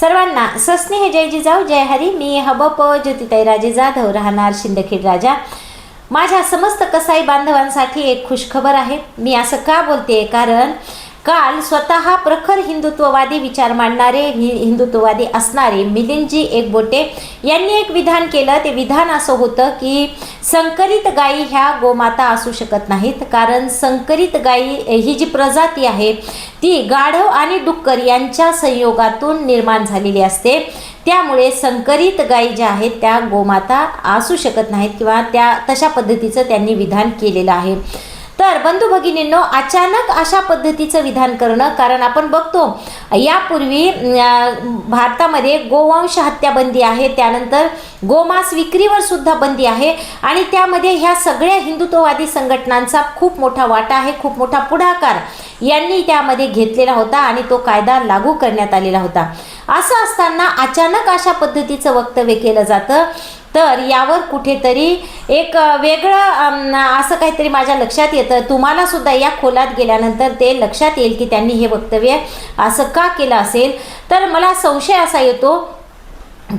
सर्वांना सस्नेह जय जिजाऊ जय हरी मी हबप ज्योतिताई राजे जाधव राहणार शिंदखेड राजा. माझ्या समस्त कसाई बांधवांसाठी एक खुशखबर आहे. मी असं का बोलते कारण काल स्वतः प्रखर हिंदुत्ववादी विचार मांडणारे हि हिंदुत्ववादी असणारे मिलिंदजी एकबोटे यांनी एक विधान केलं. ते विधान असं होतं की संकरित गायी ह्या गोमाता असू शकत नाहीत. कारण संकरित गायी ही जी प्रजाती आहे ती गाढव आणि डुक्कर यांच्या संयोगातून निर्माण झालेली असते. त्यामुळे संकरित गायी ज्या आहेत त्या गोमाता असू शकत नाहीत किंवा त्या तशा पद्धतीचं त्यांनी विधान केलेलं आहे. तर बंधू भगिनींनो अचानक अशा पद्धतीचं विधान करणं कारण आपण बघतो यापूर्वी भारतामध्ये गोवंश हत्या बंदी आहे त्यानंतर गोमांस विक्रीवर सुद्धा बंदी आहे आणि त्यामध्ये ह्या सगळ्या हिंदुत्ववादी संघटनांचा खूप मोठा वाटा आहे खूप मोठा पुढाकार यांनी त्यामध्ये घेतलेला होता आणि तो कायदा लागू करण्यात आलेला होता. असं असताना अचानक अशा पद्धतीचं वक्तव्य केलं जातं तर यावर कुठेतरी एक वेगळं असं काहीतरी माझ्या लक्षात येतं. तुम्हाला सुद्धा या खोलात गेल्यानंतर ते लक्षात येईल की त्यांनी हे वक्तव्य असं का केलं असेल. तर मला संशय असा येतो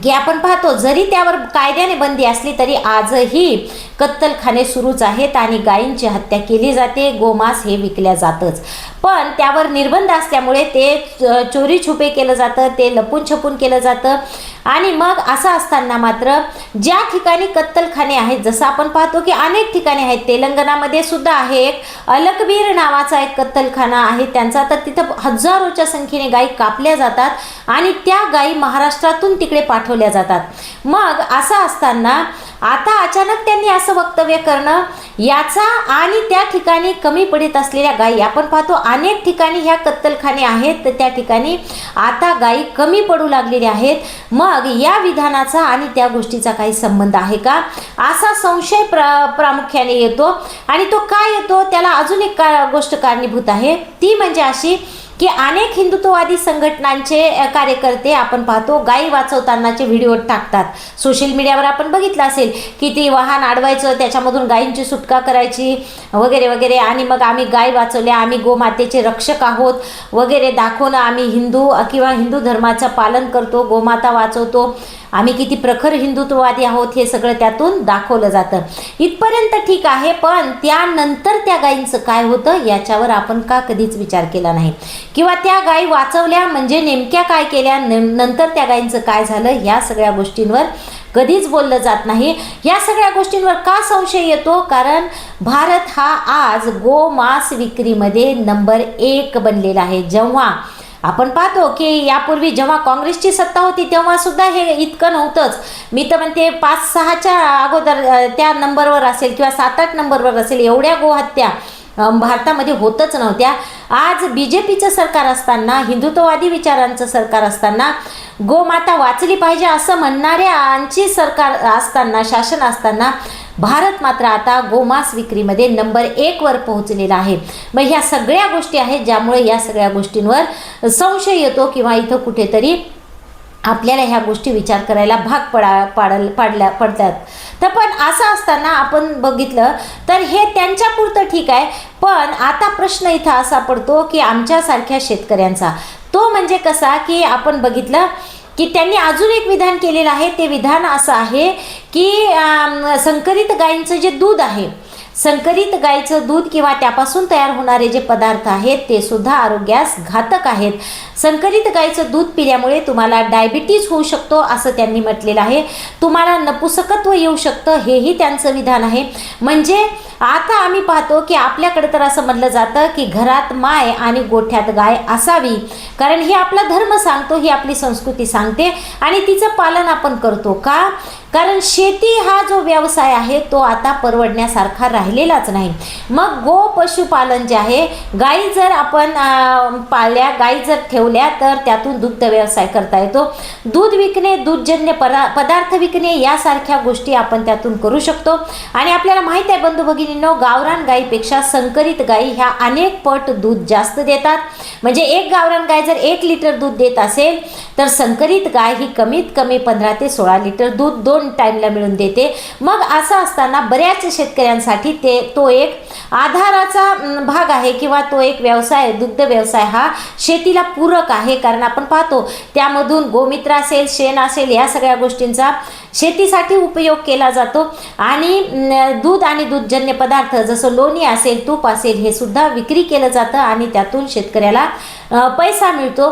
की आपण पाहतो जरी त्यावर कायद्याने बंदी असली तरी आजही कत्तलखाने सुरूच आहेत आणि गायींची हत्या केली जाते. गोमांस हे विकल्या जातच. पण त्यावर निर्बंध असल्यामुळे ते च- चोरी छुपे केलं जातं ते लपून छपून केलं जातं. आणि मग असं असताना मात्र ज्या ठिकाणी कत्तलखाने आहेत जसं आपण पाहतो की अनेक ठिकाणी आहेत तेलंगणामध्ये सुद्धा आहे एक अलकबीर नावाचा एक कत्तलखाना आहे. त्यांचा तर तिथं हजारोच्या संख्येने गायी कापल्या जातात आणि त्या गायी महाराष्ट्रातून तिकडे पाठवल्या जातात. मग असं असताना आता अचानक त्यांनी असं वक्तव्य करणं याचा आणि त्या ठिकाणी कमी पडत असलेल्या गायी आपण पाहतो अनेक ठिकाणी ह्या कत्तलखाने आहेत तर त्या ठिकाणी आता गायी कमी पडू लागलेल्या आहेत. मग या विधानाचा आणि त्या गोष्टीचा काही संबंध आहे का? असा संशय प्र प्रामुख्याने येतो. आणि तो काय येतो? त्याला अजून एक का गोष्ट कारणीभूत आहे. ती म्हणजे अशी की अनेक हिंदुत्ववादी संघटनांचे कार्यकर्ते आपण पाहतो गायी वाचवतानाचे व्हिडिओ टाकतात. सोशल मीडियावर आपण बघितलं असेल की ते वाहन अडवायचं त्याच्यामधून गायींची सुटका करायची वगैरे वगैरे. आणि मग आम्ही गाय वाचवल्या आम्ही गोमातेचे रक्षक आहोत वगैरे. दाखवणं आम्ही हिंदू किंवा हिंदू धर्माचं पालन करतो गोमाता वाचवतो. आम्ही किती प्रखर हिंदुत्ववादी आहोत हे सगळं त्यातून दाखवलं जातं. इथपर्यंत ठीक आहे पण त्यानंतर त्या गायींचं काय होतं याच्यावर आपण का कधीच विचार केला नाही. किंवा त्या गायी वाचवल्या म्हणजे नेमक्या काय केल्या न- नंतर त्या गायींचं काय झालं ह्या सगळ्या गोष्टींवर कधीच बोललं जात नाही. या सगळ्या गोष्टींवर का संशय येतो? कारण भारत हा आज गोमांस विक्रीमध्ये नंबर एक बनलेला आहे. जेव्हा आपण पाहतो की यापूर्वी जेव्हा काँग्रेसची सत्ता होती तेव्हा सुद्धा हे इतकं नव्हतंच. मी तर म्हणते पाच सहाच्या अगोदर त्या नंबरवर असेल किंवा सात आठ नंबरवर असेल एवढ्या गोहत्या भारतामध्ये होतच नव्हत्या. आज बी जे पीचं सरकार असताना हिंदुत्ववादी विचारांचं सरकार असताना गोमाता वाचली पाहिजे असं म्हणणाऱ्यांची सरकार असताना शासन असताना भारत मात्र आता गोमांस विक्रीमध्ये नंबर एकवर पोहोचलेला आहे. मग ह्या सगळ्या गोष्टी आहेत ज्यामुळे या सगळ्या गोष्टींवर संशय येतो किंवा इथं कुठेतरी आपल्याला ह्या गोष्टी विचार करायला भाग पडा पाडल पाडल्या पडतात. तर पण असं असताना आपण बघितलं तर हे त्यांच्यापुरतं ठीक आहे पण आता प्रश्न इथं असा पडतो की आमच्यासारख्या शेतकऱ्यांचा. तो म्हणजे कसा की आपण बघितलं की त्यांनी अजून एक विधान केलेलं आहे ते विधान असं आहे की संकरित गायींचं जे दूध आहे संकरित गायीचं दूध किंवा त्यापासून तयार होणारे जे पदार्थ आहेत ते सुद्धा आरोग्यास घातक आहेत. संकरित गायीचं दूध पिल्यामुळे तुम्हाला डायबिटीज होऊ शकतो असं त्यांनी म्हटलेलं आहे. तुम्हाला नपुसकत्व येऊ शकतं हेही त्यांचं विधान आहे. म्हणजे आता आम्ही पाहतो की आपल्याकडे तर असं म्हटलं जातं की घरात माय आणि गोठ्यात गाय असावी. कारण ही आपला धर्म सांगतो ही आपली संस्कृती सांगते आणि तिचं पालन आपण करतो का? कारण शेती हा जो व्यवसाय आहे तो आता परवडण्यासारखा राहिलेलाच नाही. मग गो पशुपालन जे आहे गाई जर आपण पाळल्या गाई जर ठेवल्या तर त्यातून दुग्ध व्यवसाय करता येतो. दूध विकणे दूधजन्य पदा पदार्थ विकणे यासारख्या गोष्टी आपण त्यातून करू शकतो. आणि आपल्याला माहीत आहे बंधू भगिनींनो गावरान गाईपेक्षा संकरित गायी ह्या अनेक पट दूध जास्त देतात. म्हणजे एक गावरान गाय जर एक लिटर दूध देत असेल तर संकरित गाय ही कमीत कमी पंधरा ते सोळा लिटर दूध दोन दोन टाईमला मिळून देते. मग असं असताना बऱ्याच शेतकऱ्यांसाठी ते तो एक आधाराचा भाग आहे किंवा तो एक व्यवसाय दुग्ध व्यवसाय हा शेतीला पूरक आहे कारण आपण पाहतो त्यामधून गोमित्र असेल शेण असेल या सगळ्या गोष्टींचा शेतीसाठी उपयोग केला जातो. आणि दूध आणि दूधजन्य पदार्थ जसं लोणी असेल तूप असेल हे सुद्धा विक्री केलं जातं आणि त्यातून शेतकऱ्याला पैसा मिळतो.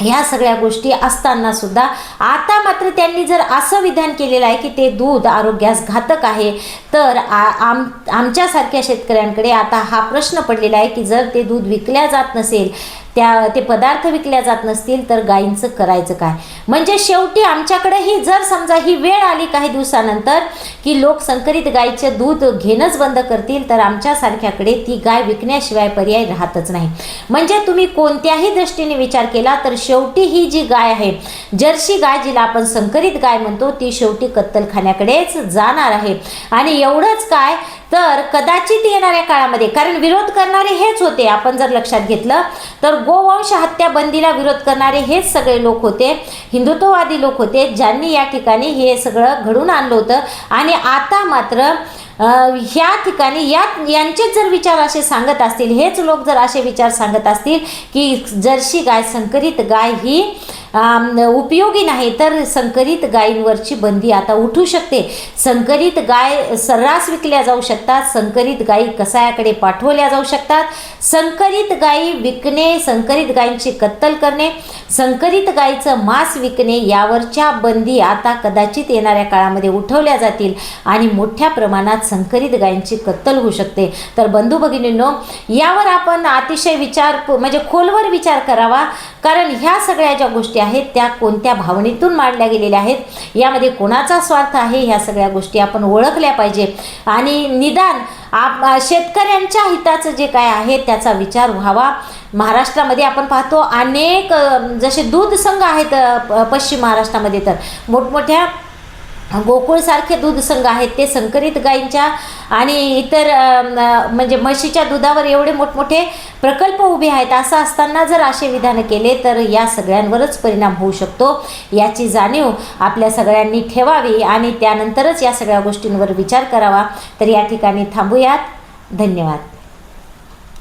ह्या सगळ्या गोष्टी असताना सुद्धा आता मात्र त्यांनी जर असं विधान केलेलं आहे की ते दूध आरोग्यास घातक आहे तर आ आम आमच्यासारख्या शेतकऱ्यांकडे आता हा प्रश्न पडलेला आहे की जर ते दूध विकल्या जात नसेल त्या ते पदार्थ विकल्या जात नसतील तर गायींचं करायचं काय? म्हणजे शेवटी आमच्याकडेही जर समजा ही वेळ आली काही दिवसानंतर की लोक संकरित गायीचे दूध घेणंच बंद करतील तर आमच्यासारख्याकडे ती गाय विकण्याशिवाय पर्याय राहतच नाही. म्हणजे तुम्ही कोणत्याही दृष्टीने विचार केला तर शेवटी ही जी गाय आहे जर्सी गाय जिला आपण संकरित गाय म्हणतो ती शेवटी कत्तलखान्याकडेच जाणार आहे. आणि एवढंच काय तर कदाचित येणाऱ्या काळामध्ये कारण विरोध करणारे हेच होते आपण जर लक्षात घेतलं तर गोवंश हत्या बंदीला विरोध करणारे हेच सगळे लोक होते हिंदुत्ववादी लोक होते ज्यांनी या ठिकाणी हे सगळं घडून आणलं होतं. आणि आता मात्र ह्या ठिकाणी या यांचेच जर विचार असे सांगत असतील हेच लोक जर असे विचार सांगत असतील की जर्सी गाय संकरित गाय ही उपयोगी नाही तर संकरित गायींवरची बंदी आता उठू शकते. संकरित गाय सर्रास विकल्या जाऊ शकतात संकरित गायी कसायाकडे पाठवल्या जाऊ शकतात. संकरित गायी विकणे संकरित गायींची कत्तल करणे संकरित गायीचं मांस विकणे यावरच्या बंदी आता कदाचित येणाऱ्या काळामध्ये उठवल्या जातील आणि मोठ्या प्रमाणात संकरित गायींची कत्तल होऊ शकते. तर बंधू भगिनींनो यावर आपण अतिशय विचार म्हणजे खोलवर विचार करावा. कारण ह्या सगळ्या ज्या गोष्टी आहेत त्या कोणत्या भावनेतून मांडल्या गेलेल्या आहेत यामध्ये कोणाचा स्वार्थ आहे ह्या सगळ्या गोष्टी आपण ओळखल्या पाहिजे. आणि निदान आप शेतकऱ्यांच्या हिताचं जे काय आहे त्याचा विचार व्हावा. महाराष्ट्रामध्ये आपण पाहतो अनेक जसे दूध संघ आहेत प- पश्चिम महाराष्ट्रामध्ये तर. मोठमोठ्या गोकुळसारखे दूध संघ आहेत ते संकरित गायींच्या आणि इतर म्हणजे म्हशीच्या दुधावर एवढे मोठमोठे प्रकल्प उभे आहेत असं असताना जर असे विधान केले तर या सगळ्यांवरच परिणाम होऊ शकतो. याची जाणीव आपल्या सगळ्यांनी ठेवावी आणि त्यानंतरच या सगळ्या गोष्टींवर विचार करावा. तर या ठिकाणी थांबूयात. धन्यवाद.